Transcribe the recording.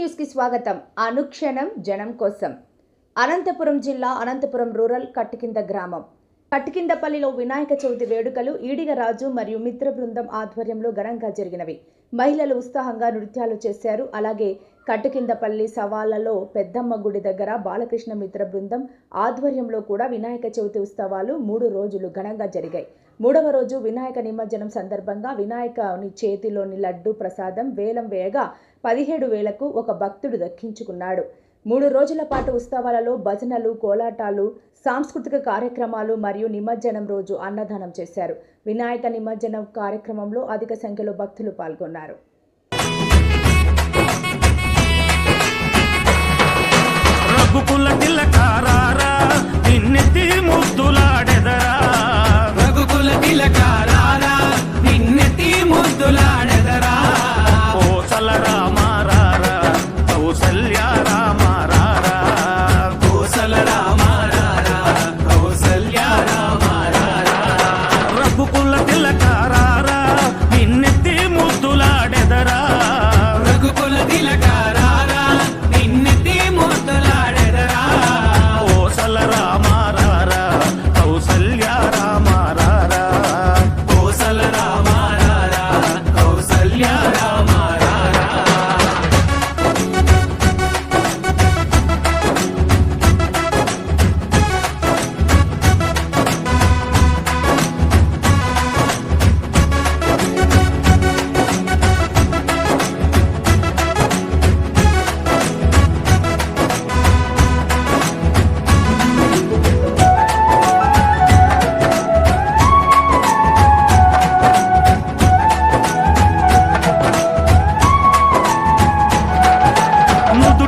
న్యూస్కి కి స్వాగతం. అనుక్షణం జనం కోసం. అనంతపురం జిల్లా అనంతపురం రూరల్ కట్టికింద గ్రామం. కట్టికిందపల్లిలో వినాయక చవితి వేడుకలు ఈడిగ రాజు మరియు మిత్ర బృందం ఆధ్వర్యంలో ఘనంగా జరిగినవి. మహిళలు ఉత్సాహంగా నృత్యాలు చేశారు. అలాగే కట్టుకిందపల్లి సవాళ్ళలో పెద్దమ్మ గుడి దగ్గర బాలకృష్ణ మిత్ర బృందం ఆధ్వర్యంలో కూడా వినాయక చవితి ఉత్సవాలు మూడు రోజులు ఘనంగా జరిగాయి. మూడవ రోజు వినాయక నిమజ్జనం సందర్భంగా వినాయకుని చేతిలోని లడ్డు ప్రసాదం వేలం వేయగా పదిహేడు వేలకు ఒక భక్తుడు దక్కించుకున్నాడు. మూడు రోజుల పాటు ఉత్సవాలలో భజనలు కోలాటాలు సాంస్కృతిక కార్యక్రమాలు మరియు నిమజ్జనం రోజు అన్నదానం చేశారు. వినాయక నిమజ్జనం కార్యక్రమంలో అధిక సంఖ్యలో భక్తులు పాల్గొన్నారు.